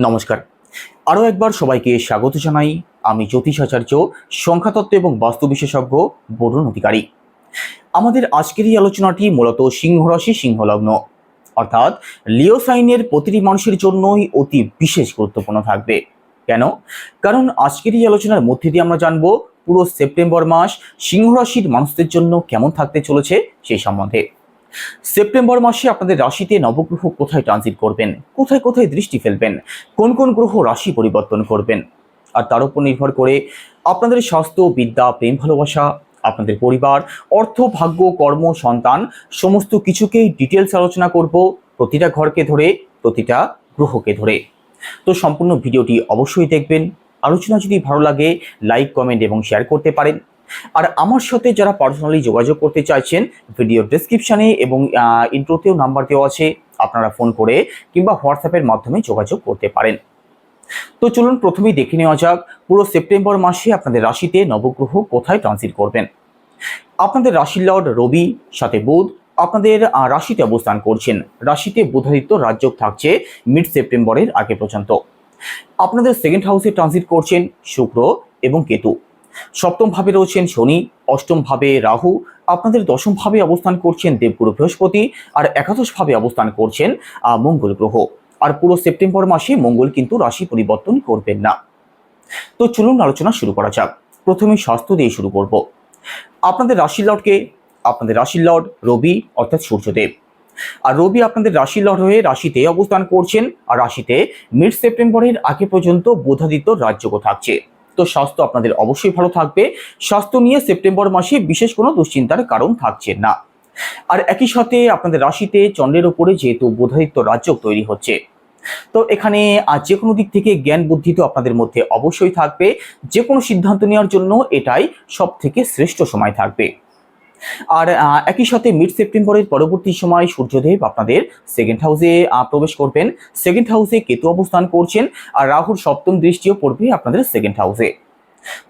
নমস্কার। আরও একবার সবাইকে স্বাগত জানাই। আমি জ্যোতিষাচার্য সংখ্যাতত্ত্ব এবং বাস্তু বিশেষজ্ঞ বরুণ অধিকারী। আমাদের আজকের এই আলোচনাটি মূলত সিংহ রাশি সিংহলগ্ন অর্থাৎ লিও সাইনের প্রতিটি মানুষের জন্যই অতি বিশেষ গুরুত্বপূর্ণ থাকবে। কেন? কারণ আজকের এই আলোচনার মধ্যে দিয়ে আমরা জানব পুরো সেপ্টেম্বর মাস সিংহ রাশির মানুষদের জন্য কেমন থাকতে চলেছে সেই সম্বন্ধে। সেপ্টেম্বর মাসে আপনাদের রাশিতে নবগ্রহ কোথায় ট্রানজিট করবেন? কোথায় কোথায় দৃষ্টি ফেলবেন? কোন কোন গ্রহ রাশি পরিবর্তন করবেন? আর তার উপর নির্ভর করে আপনাদের স্বাস্থ্য, বিদ্যা, প্রেম, ভালোবাসা, আপনাদের পরিবার, অর্থ, ভাগ্য, কর্ম, সন্তান, সমস্ত কিছুকেই ডিটেলস আলোচনা করব প্রতিটা ঘরকে ধরে, প্রতিটা গ্রহকে ধরে। তো সম্পূর্ণ ভিডিওটি অবশ্যই দেখবেন। আলোচনা যদি ভালো লাগে লাইক কমেন্ট এবং শেয়ার করতে পারেন। আর আমার সাথে যারা পার্সোনালি যোগাযোগ করতে চাইছেন ভিডিও ডেসক্রিপশনে এবং ইন্ট্রোতেও নাম্বার দেওয়া আছে, আপনারা ফোন করে কিংবা হোয়াটসঅ্যাপের মাধ্যমে যোগাযোগ করতে পারেন। তো চলুন প্রথমেই দেখে নেওয়া যাক, পুরো সেপ্টেম্বর মাসে আপনাদের রাশিতে নবগ্রহ কোথায় ট্রানজিট করবেন? আপনাদের রাশির লর্ড রবি, সাথে বুধ আপনাদের রাশিতে অবস্থান করছেন। রাশিতে বুধাদিত্য রাজ্য থাকছে মিড সেপ্টেম্বরের আগে পর্যন্ত। আপনাদের সেকেন্ড হাউসে ট্রানজিট করছেন শুক্র এবং কেতু। সপ্তম ভাবে রয়েছেন শনি, অষ্টম ভাবে রাহু, আপনাদের দশম ভাবে অবস্থান করছেন দেবগুরু বৃহস্পতি, আর একাদশ ভাবে অবস্থান করছেন মঙ্গল গ্রহ। আর পুরো সেপ্টেম্বর মাসে মঙ্গল কিন্তু রাশি পরিবর্তন করবেন না। তো চলুন আলোচনা শুরু করা যাক। প্রথমে স্বাস্থ্য দিয়ে শুরু করব। আপনাদের রাশির লর্ডকে, আপনাদের রাশির লর্ড রবি, অর্থাৎ সূর্যদেব। আর রবি আপনাদের রাশির লর্ড হয়ে রাশিতে অবস্থান করছেন, আর রাশিতে মিড সেপ্টেম্বরের আগে পর্যন্ত বোধাদিত্য রাজ্যক থাকছে। তো স্বাস্থ্য আপনাদের অবশ্যই ভালো থাকবে। স্বাস্থ্য নিয়ে সেপ্টেম্বর মাসে বিশেষ কোনো দুশ্চিন্তার কারণ থাকছে না। আর একই সাথে আপনাদের রাশিতে চন্দ্রের ওপরে যেহেতু বোধাদিত্য রাজ্য তৈরি হচ্ছে। তো এখানে আর যে কোনো দিক থেকে জ্ঞান বুদ্ধি তো আপনাদের মধ্যে অবশ্যই থাকবে। যে কোনো সিদ্ধান্ত নেওয়ার জন্য এটাই সব থেকে শ্রেষ্ঠ সময় থাকবে। আর একই সাথে মিড সেপ্টেম্বরের পরবর্তী সময় সূর্যদেব আপনাদের সেকেন্ড হাউসে প্রবেশ করবেন। সেকেন্ড হাউসে কেতু অবস্থান করছেন আর রাহুর সপ্তম দৃষ্টিও পড়বে আপনাদের সেকেন্ড হাউসে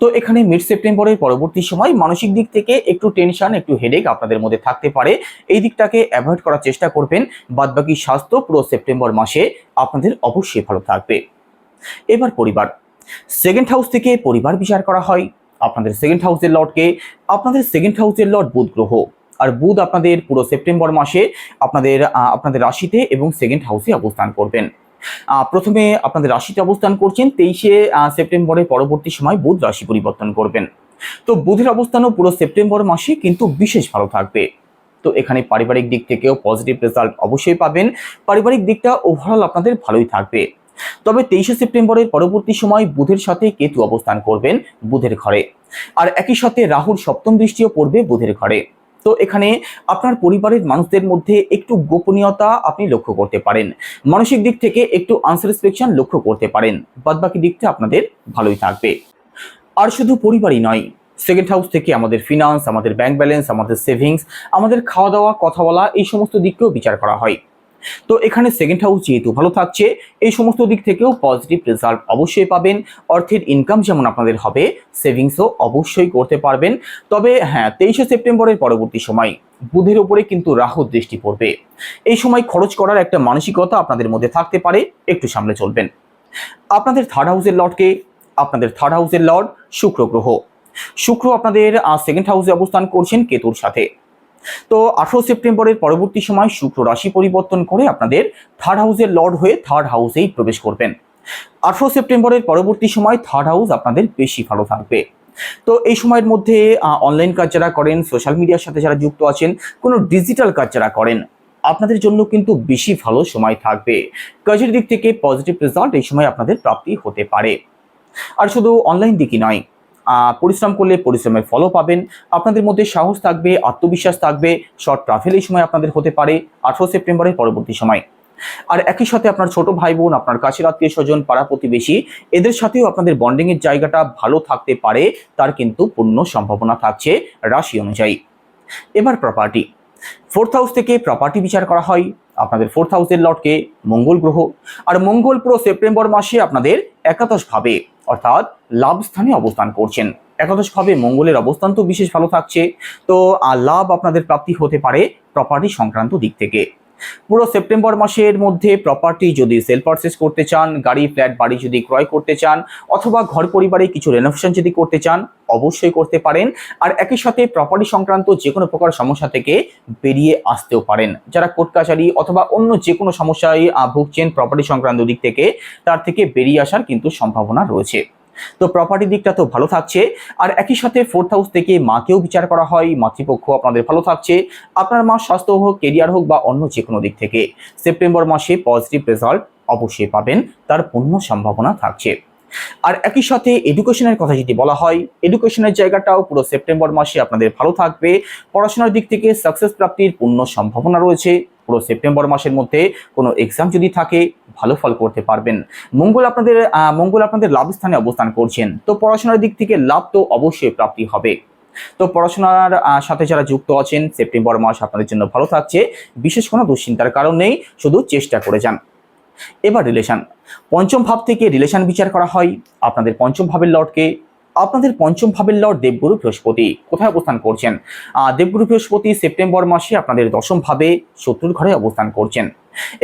তো এখানে মিড সেপ্টেম্বরের পরবর্তী সময় মানসিক দিক থেকে একটু টেনশন একটু হেডেক আপনাদের মধ্যে থাকতে পারে। এই দিকটাকে অ্যাভয়েড করার চেষ্টা করবেন। বাদবাকি স্বাস্থ্য পুরো সেপ্টেম্বর মাসে আপনাদের অবশ্যই ভালো থাকবে। এবার পরিবার। সেকেন্ড হাউস থেকে পরিবার বিচার করা হয়। আপনাদের সেকেন্ড হাউসের লর্ডকে আপনাদের সেকেন্ড হাউসের লর্ড বুধ গ্রহ। আর বুধ আপনাদের পুরো সেপ্টেম্বর মাসে আপনাদের আপনাদের রাশিতে এবং সেকেন্ড হাউসে অবস্থান করবেন। প্রথমে আপনাদের রাশিতে অবস্থান করছেন তেইশে সেপ্টেম্বরের পরবর্তী সময় বুধ রাশি পরিবর্তন করবেন। তো বুধের অবস্থানও পুরো সেপ্টেম্বর মাসে কিন্তু বিশেষ ভালো থাকবে। তো এখানে পারিবারিক দিক থেকেও পজিটিভ রেজাল্ট অবশ্যই পাবেন। পারিবারিক দিকটা ওভারঅল আপনাদের ভালোই থাকবে। তবে তেইশে সেপ্টেম্বরের পরবর্তী সময় বুধের সাথে কেতু অবস্থান করবেন বুধের ঘরে। আর একই সাথে রাহুর সপ্তম দৃষ্টিও পড়বে বুধের ঘরে। তো এখানে আপনার পরিবারের মানুষদের মধ্যে একটু গোপনীয়তা আপনি লক্ষ্য করতে পারেন। মানসিক দিক থেকে একটু আনস্যাটিসফ্যাকশন লক্ষ্য করতে পারেন। বাদবাকি দিকটা আপনাদের ভালোই থাকবে। আর শুধু পরিবারই নয় সেকেন্ড হাউস থেকে আমাদের ফিনান্স আমাদের ব্যাংক ব্যালেন্স আমাদের সেভিংস আমাদের খাওয়া দাওয়া কথা বলা, এই সমস্ত দিককেও বিচার করা হয়। তো এখানে সেকেন্ড হাউস যেহেতু ভালো থাকছে, এই সমস্ত দিক থেকেও পজিটিভ রেজাল্ট অবশ্যই পাবেন। অর্থের ইনকাম যেমন আপনাদের হবে সেভিংসও অবশ্যই করতে পারবেন। তবে হ্যাঁ তেইশে সেপ্টেম্বরের পরবর্তী সময় বুধের উপরে কিন্তু রাহুর দৃষ্টি পড়বে। এই সময় খরচ করার একটা মানসিকতা আপনাদের মধ্যে থাকতে পারে, একটু সামলে চলবেন। আপনাদের থার্ড হাউসের লর্ডকে আপনাদের থার্ড হাউসের লর্ড শুক্র গ্রহ। শুক্র আপনাদের সেকেন্ড হাউসে অবস্থান করছেন কেতুর সাথে। তো আঠারো সেপ্টেম্বরের পরবর্তী সময় শুক্র রাশি পরিবর্তন করে আপনাদের থার্ড হাউসের লর্ড হয়ে থার্ড হাউসেই প্রবেশ করবেন। আঠারো সেপ্টেম্বরের পরবর্তী সময় থার্ড হাউস আপনাদের বেশি ভালো থাকবে। তো এই সময়ের মধ্যে অনলাইন কাজ যারা করেন সোশ্যাল মিডিয়ার সাথে যারা যুক্ত আছেন, কোনো ডিজিটাল কাজ যারা করেন, আপনাদের জন্য কিন্তু বেশি ভালো সময় থাকবে। কাজের দিক থেকে পজিটিভ রেজাল্ট এই সময় আপনাদের প্রাপ্তি হতে পারে। আর শুধু অনলাইন দিকই নয় পরিশ্রম করলে পরিশ্রমের ফলও পাবেন। আপনাদের মধ্যে সাহস থাকবে, আত্মবিশ্বাস থাকবে শর্ট ট্রাভেল এই সময় আপনাদের হতে পারে আঠারো সেপ্টেম্বরের পরবর্তী সময়। আর একই সাথে আপনার ছোট ভাই বোন আপনার কাছের আত্মীয় স্বজন পাড়া প্রতিবেশী এদের সাথেও আপনাদের বন্ডিং এর জায়গাটা ভালো থাকতে পারে, তার কিন্তু পূর্ণ সম্ভাবনা থাকছে রাশি অনুযায়ী। এবার প্রপার্টি ফোর্থ হাউস থেকে প্রপার্টি বিচার করা হয়। আপনাদের ফোর্থ হাউসের লটকে মঙ্গল গ্রহ। আর মঙ্গল পুরো সেপ্টেম্বর মাসে আপনাদের একাদশ ভাবে। অর্থাৎ লাভ স্থানে অবস্থান করছেন। একাদশ ভাবে মঙ্গলের অবস্থান তো বিশেষ ভালো থাকছে। তো, আর লাভ আপনাদের প্রাপ্তি হতে পারে প্রপার্টি সংক্রান্ত দিক থেকে। পুরো সেপ্টেম্বর মাসের মধ্যে প্রপার্টি যদি সেল পারচেস করতে চান, গাড়ি ফ্ল্যাট বাড়ি যদি ক্রয় করতে চান, অথবা ঘর পরিবারে কিছু রেনোভেশন যদি করতে চান, অবশ্যই করতে পারেন। আর একই সাথে প্রপার্টি সংক্রান্ত যে কোনো প্রকার সমস্যা থেকে বেরিয়ে আসতেও পারেন। যারা কোর্ট কাছারি অথবা অন্য যে কোনো সমস্যায় ভুগছেন প্রপার্টি সংক্রান্ত দিক থেকে, তার থেকে বেরিয়ে আসার কিন্তু সম্ভাবনা রয়েছে। তো প্রপার্টি দিকটা তো ভালো থাকছে। আর একই সাথে ফোর্থ হাউস থেকে মাকেও বিচার করা হয়। মাতৃপক্ষ আপনাদের ভালো থাকছে। আপনার মা স্বাস্থ্য হোক কেরিয়ার হোক বা অন্য যে কোনো দিক থেকে সেপ্টেম্বর মাসে পজিটিভ রেজাল্ট অবশ্যই পাবেন। তার পূর্ণ সম্ভাবনা থাকছে। আর একই সাথে এডুকেশনের কথা যদি বলা হয় এডুকেশনের জায়গাটাও পুরো সেপ্টেম্বর মাসে আপনাদের ভালো থাকবে। পড়াশোনার দিক থেকে সাকসেস প্রাপ্তির পূর্ণ সম্ভাবনা রয়েছে। পুরো সেপ্টেম্বর মাসের মধ্যে কোনো এক্সাম যদি থাকে ভালো ফল করতে পারবেন। মঙ্গল আপনাদের মঙ্গল আপনাদের লাভ স্থানে অবস্থান করছেন। তো পড়াশোনার দিক থেকে লাভ তো অবশ্যই প্রাপ্তি হবে। তো পড়াশোনার সাথে যারা যুক্ত আছেন, সেপ্টেম্বর মাস আপনাদের জন্য ভালো থাকছে। বিশেষ কোনো দুশ্চিন্তার কারণ নেই, শুধু চেষ্টা করে যান। এবার রিলেশন পঞ্চম ভাব থেকে রিলেশন বিচার করা হয়। আপনাদের পঞ্চম ভাবের লর্ডকে, আপনাদের পঞ্চম ভাবের লর্ড দেবগুরু বৃহস্পতি কোথায় অবস্থান করছেন? দেবগুরু বৃহস্পতি সেপ্টেম্বর মাসে আপনাদের দশম ভাবে শত্রুর ঘরে অবস্থান করছেন।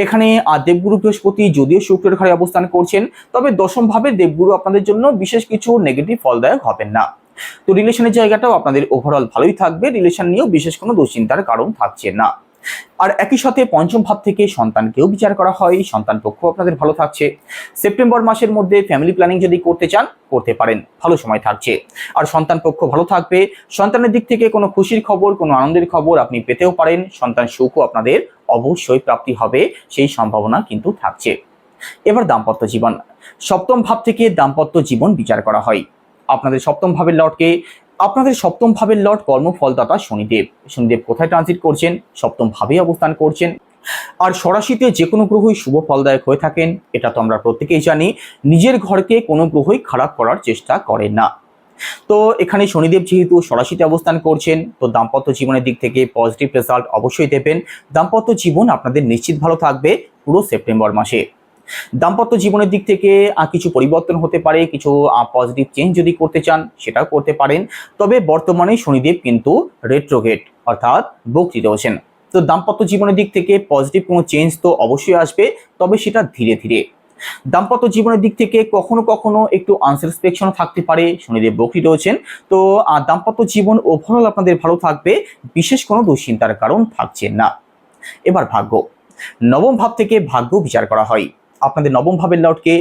এখানে দেবগুরু বৃহস্পতি যদিও শুক্রের ঘরে অবস্থান করছেন, তবে দশম ভাবে দেবগুরু আপনাদের জন্য বিশেষ কিছু নেগেটিভ ফলদায়ক হবেন না। তো রিলেশনের জায়গাটাও আপনাদের ওভারঅল ভালোই থাকবে রিলেশন নিয়েও বিশেষ কোনো দুশ্চিন্তার কারণ থাকছে না। আর একই সাথে পঞ্চম ভাব থেকে সন্তানকেও বিচার করা হয়। সন্তান পক্ষ আপনাদের ভালো থাকছে। সেপ্টেম্বর মাসের মধ্যে ফ্যামিলি প্ল্যানিং যদি করতে চান, করতে পারেন। ভালো সময় থাকছে। আর সন্তান পক্ষ ভালো থাকবে। সন্তানের দিক থেকে কোনো খুশির খবর, কোনো আনন্দের খবর আপনি পেতেও পারেন। সন্তান সুখও আপনাদের অবশ্যই প্রাপ্তি হবে। সেই সম্ভাবনা কিন্তু থাকছে। এবার দাম্পত্য জীবন। সপ্তম ভাব থেকে দাম্পত্য জীবন বিচার করা হয়। আপনাদের সপ্তম ভাবের লর্ডকে আপনাদের সপ্তম ভাবের লর্ড কর্মফলদাতা শনিদেব। শনিদেব কোথায় ট্রানজিট করছেন? সপ্তম ভাবে অবস্থান করছেন। আর সরাসিতে যে কোনো গ্রহই শুভ ফলদায়ক হয়ে থাকেন, এটা তো আমরা প্রত্যেকেই জানি। নিজের ঘরকে কোনো গ্রহই খারাপ করার চেষ্টা করে না। তো এখানে শনিদেব যেহেতু সরাসিতে অবস্থান করছেন, তো দাম্পত্য জীবনের দিক থেকে পজিটিভ রেজাল্ট অবশ্যই দেবেন। দাম্পত্য জীবন আপনাদের নিশ্চিত ভালো থাকবে পুরো সেপ্টেম্বর মাসে। দাম্পত্য জীবনের দিক থেকে কিছু পরিবর্তন হতে পারে, কিছু পজিটিভ চেঞ্জ যদি করতে চান, সেটাও করতে পারেন। তবে বর্তমানে শনিদেব কিন্তু রেট্রোগেট অর্থাৎ বক্রি রয়েছেন তো দাম্পত্য জীবনের দিক থেকে পজিটিভ কোনো চেঞ্জ তো অবশ্যই আসবে, তবে সেটা ধীরে ধীরে। দাম্পত্য জীবনের দিক থেকে কখনো কখনো একটু আনস্যাটিসফ্যাকশনও থাকতে পারে, শনিদেব বকরি রয়েছেন তো দাম্পত্য জীবন ওভারঅল আপনাদের ভালো থাকবে, বিশেষ কোনো দুশ্চিন্তার কারণ থাকছে না। এবার ভাগ্য। নবম ভাব থেকে ভাগ্য বিচার করা হয়। আপনাদের নবম ভাবের লর্ডকে,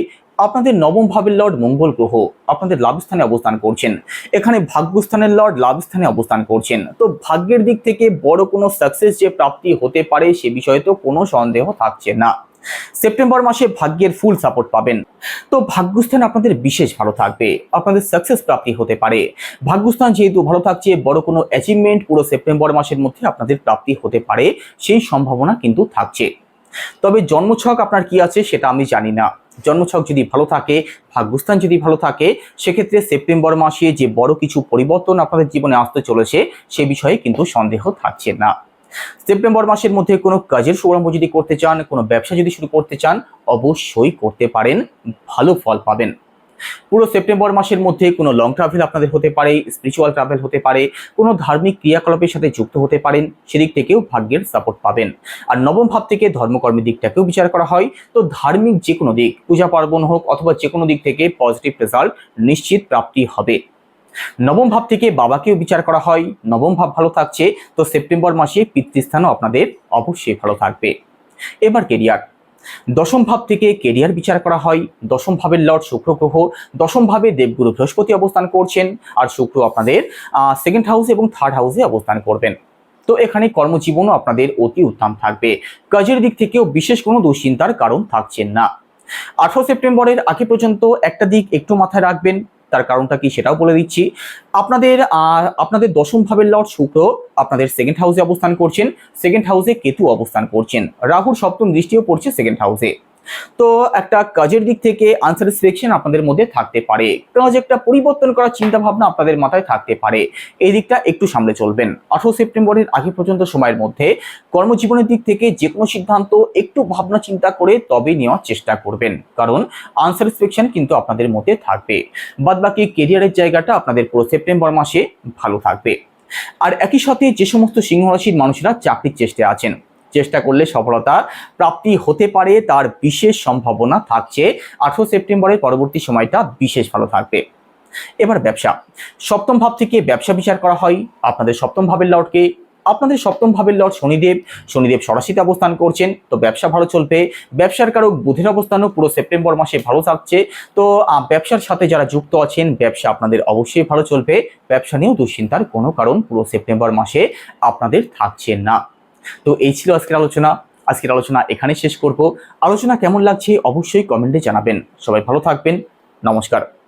আপনাদের নবম ভাবের লর্ড মঙ্গল গ্রহ আপনাদের লাভস্থানে অবস্থান করছেন। এখানে ভাগ্যস্থানের লর্ড লাভস্থানে অবস্থান করছেন। তো ভাগ্যের দিক থেকে বড় কোনো সাকসেস যে প্রাপ্তি হতে পারে সে বিষয়ে তো কোনো সন্দেহ থাকছে না। সেপ্টেম্বর মাসে ভাগ্যের ফুল সাপোর্ট পাবেন। তো ভাগ্যস্থান আপনাদের বিশেষ ভালো থাকবে, আপনাদের সাকসেস প্রাপ্তি হতে পারে। ভাগ্যস্থান যেহেতু ভালো থাকছে, বড় কোনো অ্যাচিভমেন্ট পুরো সেপ্টেম্বর মাসের মধ্যে আপনাদের প্রাপ্তি হতে পারে, সেই সম্ভাবনা কিন্তু থাকছে। তবে জন্মছক আপনার কি আছে সেটা আমি জানি না। জন্মছক যদি ভালো থাকে, ভাগ্যস্থান যদি ভালো থাকে, সেক্ষেত্রে সেপ্টেম্বর মাসে যে বড় কিছু পরিবর্তন আপনাদের জীবনে আসতে চলেছে, সে বিষয়ে কিন্তু সন্দেহ থাকছে না। সেপ্টেম্বর মাসের মধ্যে কোনো কাজের শুভারম্ভ যদি করতে চান, কোনো ব্যবসা যদি শুরু করতে চান, অবশ্যই করতে পারেন, ভালো ফল পাবেন। পুরো সেপ্টেম্বর মাসের মধ্যে কোনো লং ট্রাভেল আপনাদের হতে পারে স্পিরিচুয়াল ট্রাভেল হতে পারে, কোনো ধার্মিক ক্রিয়াকলাপের সাথে যুক্ত হতে পারেন, সেদিক থেকেও ভাগ্যের সাপোর্ট পাবেন। আর নবম ভাব থেকে ধর্মকর্মের দিকটাকেও বিচার করা হয়। তো ধার্মিক যে কোনো দিক, পূজা পার্বণ হোক অথবা যে কোনো দিক থেকে পজিটিভ রেজাল্ট নিশ্চিত প্রাপ্তি হবে। নবম ভাব থেকে বাবাকেও বিচার করা হয়। নবম ভাব ভালো থাকছে, তো সেপ্টেম্বর মাসে পিতৃস্থানও আপনাদের অবশ্যই ভালো থাকবে। এবার কেরিয়ার দশম ভাব থেকে কেরিয়ার বিচার করা হয়। দশম ভাবের লর্ড শুক্র গ্রহ, দশম ভাবে দেবগুরু বৃহস্পতি অবস্থান করছেন আর শুক্র আপনাদের সেকেন্ড হাউসে এবং থার্ড হাউসে অবস্থান করবেন। তো এখানে কর্মজীবনও আপনাদের অতি উত্তম থাকবে। কাজের দিক থেকেও বিশেষ কোনো দুশ্চিন্তার কারণ থাকছেন না। আঠারো সেপ্টেম্বরের আগে পর্যন্ত একটা দিক একটু মাথায় রাখবেন। তার কারণটা কি সেটাও বলে দিচ্ছি। আপনাদের আপনাদের দশম ভাবের লর্ড শুক্র আপনাদের সেকেন্ড হাউসে অবস্থান করছেন সেকেন্ড হাউসে কেতু অবস্থান করছেন। রাহুর সপ্তম দৃষ্টিও পড়ছে সেকেন্ড হাউসে তো একটা কাজের দিক থেকে আনস্যাটিসফ্যাকশন আপনাদের মধ্যে থাকতে পারে। একটা পরিবর্তন করার চিন্তা ভাবনা আপনাদের মাথায় থাকতে পারে। এই দিকটা একটু সামলে চলবেন। আঠারো সেপ্টেম্বরের আগে পর্যন্ত সময়ের মধ্যে কর্মজীবনের দিক থেকে যে কোনো সিদ্ধান্ত একটু ভাবনা চিন্তা করে তবে নেওয়ার চেষ্টা করবেন। কারণ আনস্যাটিসফ্যাকশন কিন্তু আপনাদের মধ্যে থাকবে। বাদবাকি কেরিয়ারের জায়গাটা আপনাদের পুরো সেপ্টেম্বর মাসে ভালো থাকবে। আর একই সাথে যে সমস্ত সিংহ রাশির মানুষেরা চাকরির চেষ্টায় আছেন চেষ্টা করলে সফলতা প্রাপ্তি হতে পারে, তার বিশেষ সম্ভাবনা থাকছে। আঠারো সেপ্টেম্বরের পরবর্তী সময়টা বিশেষ ভালো থাকবে। এবার ব্যবসা। সপ্তম ভাব থেকে ব্যবসা বিচার করা হয়। আপনাদের সপ্তম ভাবের লর্ডকে আপনাদের সপ্তম ভাবের লর্ড শনিদেব। শনিদেব সরাসিতে অবস্থান করছেন। তো ব্যবসা ভালো চলবে। ব্যবসার কারক বুধের অবস্থানও পুরো সেপ্টেম্বর মাসে ভালো থাকছে। তো ব্যবসার সাথে যারা যুক্ত আছেন, ব্যবসা আপনাদের অবশ্যই ভালো চলবে। ব্যবসা নিয়েও দুশ্চিন্তার কোনো কারণ পুরো সেপ্টেম্বর মাসে আপনাদের থাকছে না। তো এই ছিল আজকের আলোচনা। আজকের আলোচনা এখানে শেষ করব। আলোচনা কেমন লাগছে অবশ্যই কমেন্টে জানাবেন। সবাই ভালো থাকবেন। নমস্কার।